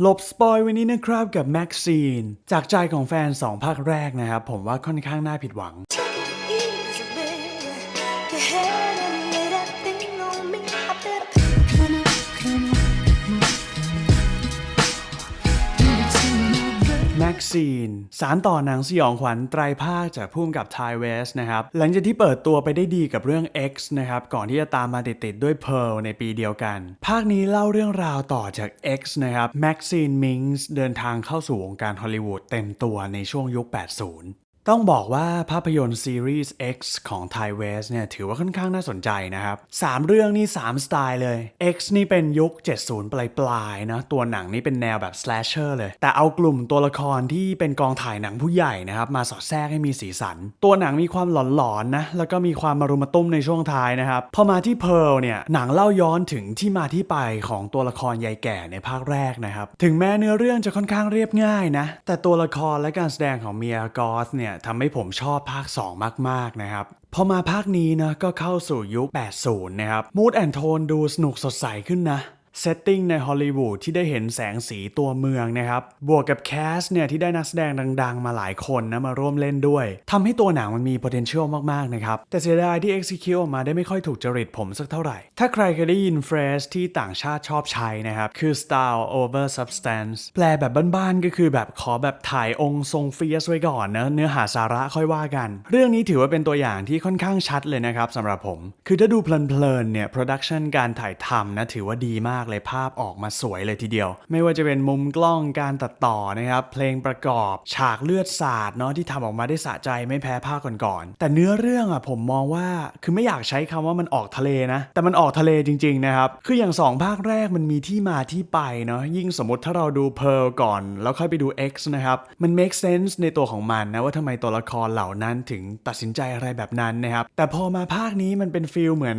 หลบสปอยวันนี้นะครับกับแม็กซีน จากใจของแฟน 2 ภาคแรกนะครับ ผมว่าค่อนข้างน่าผิดหวัง ซีน สารต่อหนังสยองขวัญไตรภาคจากพุ่มกับไทเวสนะครับ หลังจากที่เปิดตัวไปได้ดีกับเรื่อง X นะครับ ก่อนที่จะตามมาติดๆด้วย Pearl ในปีเดียวกัน ภาคนี้เล่าเรื่องราวต่อจาก X นะครับแม็กซีนมิงส์เดินทางเข้าสู่วงการฮอลลีวูดเต็มตัวในช่วงยุค 80 ต้องบอกว่าภาพยนตร์ซีรีส์ X ของไทเวสเนี่ยถือว่าค่อนข้างน่าสนใจนะครับ 3 เรื่องนี่ 3 สไตล์เลย X นี่เป็นยุค 70 ปลายปลายๆนะ ตัวหนังนี่เป็นแนวแบบ slasher เลย แต่เอากลุ่มตัวละครที่เป็นกองถ่ายหนังผู้ใหญ่นะครับ มาสอดแทรกให้มีสีสัน ตัวหนังมีความหลอนๆนะ แล้วก็มีความมารุมมาตุ้มในช่วงท้ายนะครับ พอมาที่ Pearl เนี่ยหนังเล่าย้อนถึงที่มาที่ไปของตัวละครยายแก่ในภาคแรกนะครับถึงแม้เนื้อเรื่องจะค่อนข้างเรียบง่ายนะแต่ตัวละครและการแสดงของเมียกอสเนี่ยทำให้ผมชอบภาค 2 มาก ๆ นะครับ พอมาภาคนี้นะก็เข้าสู่ยุค 80 นะครับมูดแอนโทนดูสนุกสดใสขึ้นนะ เซตติ้งในฮอลลีวูดที่ได้เห็นแสงสีตัวเมืองนะครับ บวกกับแคสเนี่ยที่ได้นักแสดงดัง ๆ มาหลายคนนะมาร่วมเล่นด้วยทำให้ตัวหนังมันมี potential มาก ๆ นะครับ แต่เสียดายที่ execute ออกมาได้ไม่ค่อยถูกจริตผมสักเท่าไหร่ ถ้าใครเคยได้ยิน phrase ที่ต่างชาติชอบใช้นะครับ คือ style over substance แปลแบบบ้านๆก็คือแบบขอแบบถ่ายองค์ทรงเฟียสไว้ก่อนนะเนื้อหาสาระค่อยว่ากัน เรื่องนี้ถือว่าเป็นตัวอย่างที่ค่อนข้างชัดเลยนะครับสำหรับผม คือถ้าดูเพลินๆเนี่ย production การถ่ายทำนะถือว่าดีมากเลยภาพออกมาสวยเลยทีเดียว ไม่ว่าจะเป็นมุมกล้องการตัดต่อนะครับเพลงประกอบฉากเลือดสาดเนาะที่ทำออกมาได้สะใจไม่แพ้ภาคก่อนๆแต่เนื้อเรื่องอะผมมองว่าคือไม่อยากใช้คำว่ามันออกทะเลนะ แต่มันออกทะเลจริงๆนะครับคืออย่างสองภาคแรกมันมีที่มาที่ไปเนาะยิ่งสมมติถ้าเราดู Pearl ก่อน แล้วค่อยไปดู X นะครับมัน make sense ในตัวของมันนะว่าทำไมตัวละครเหล่านั้นถึงตัดสินใจอะไรแบบนั้นนะครับแต่พอมาภาคนี้มันเป็นฟีลเหมือน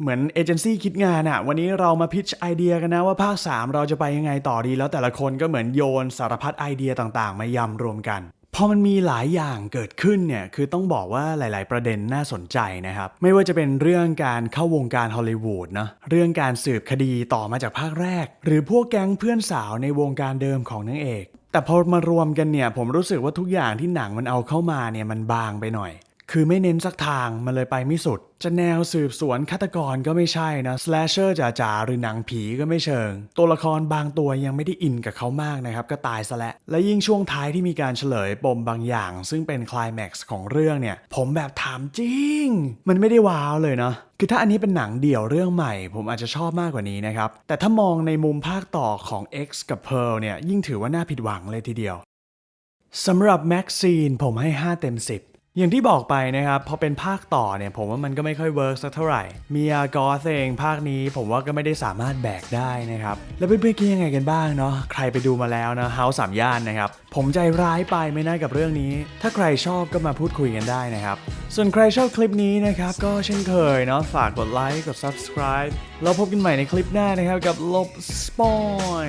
เหมือนเอเจนซี่คิดงานอะวันนี้เรามาพิชไอเดียกันนะว่าภาค 3 เราจะไปยังไงต่อดี แล้วแต่ละคนก็เหมือนโยนสารพัดไอเดียต่างๆ มายำรวมกันพอมันมีหลายอย่างเกิดขึ้นเนี่ยคือต้องบอกว่าหลาย ๆ ประเด็นน่าสนใจนะครับ ไม่ว่าจะเป็นเรื่องการเข้าวงการฮอลลีวูดนะเรื่องการสืบคดีต่อมาจากภาคแรก หรือพวกแก๊งเพื่อนสาวในวงการเดิมของนางเอก แต่พอมารวมกันเนี่ยผมรู้สึกว่าทุกอย่างที่หนังมันเอาเข้ามาเนี่ยมันบางไปหน่อย คือไม่เน้นสักทางมันเลยไปไม่สุด จะแนวสืบสวนฆาตกรก็ไม่ใช่นะ slasher จ๋าๆหรือหนังผีก็ไม่เชิง ตัวละครบางตัวยังไม่ได้อินกับเขามากนะครับ ก็ตายซะแล้วและยิ่งช่วงท้ายที่มีการเฉลยปมบางอย่าง ซึ่งเป็นคลายแม็กซ์ของเรื่องเนี่ย ผมแบบถามจริง มันไม่ได้ว้าวเลยเนาะคือถ้าอันนี้เป็นหนังเดี่ยวเรื่องใหม่ ผมอาจจะชอบมากกว่านี้นะครับ แต่ถ้ามองในมุมภาคต่อของ X กับ Pearl เนี่ยยิ่งถือว่าน่าผิดหวังเลยทีเดียวสำหรับแม็กซีนผมให้ 5 เต็ม 10 อย่างที่บอกไปนะครับพอเป็นภาคต่อเนี่ยผมว่ามันก็ไม่ค่อยเวิร์กสักเท่าไหร่มีอากอสเองภาคนี้ผมว่าก็ไม่ได้สามารถแบกได้นะครับ แล้วเพื่อนๆคิดยังไงกันบ้างเนาะใครไปดูมาแล้วนะเฮาสามย่านนะครับ ผมใจร้ายไปไม่น่ากับเรื่องนี้ ถ้าใครชอบก็มาพูดคุยกันได้นะครับ ส่วนใครชอบคลิปนี้นะครับก็เช่นเคยเนาะฝากกดไลค์กด subscribe แล้วพบกันใหม่ในคลิปหน้านะครับกับลบสปอย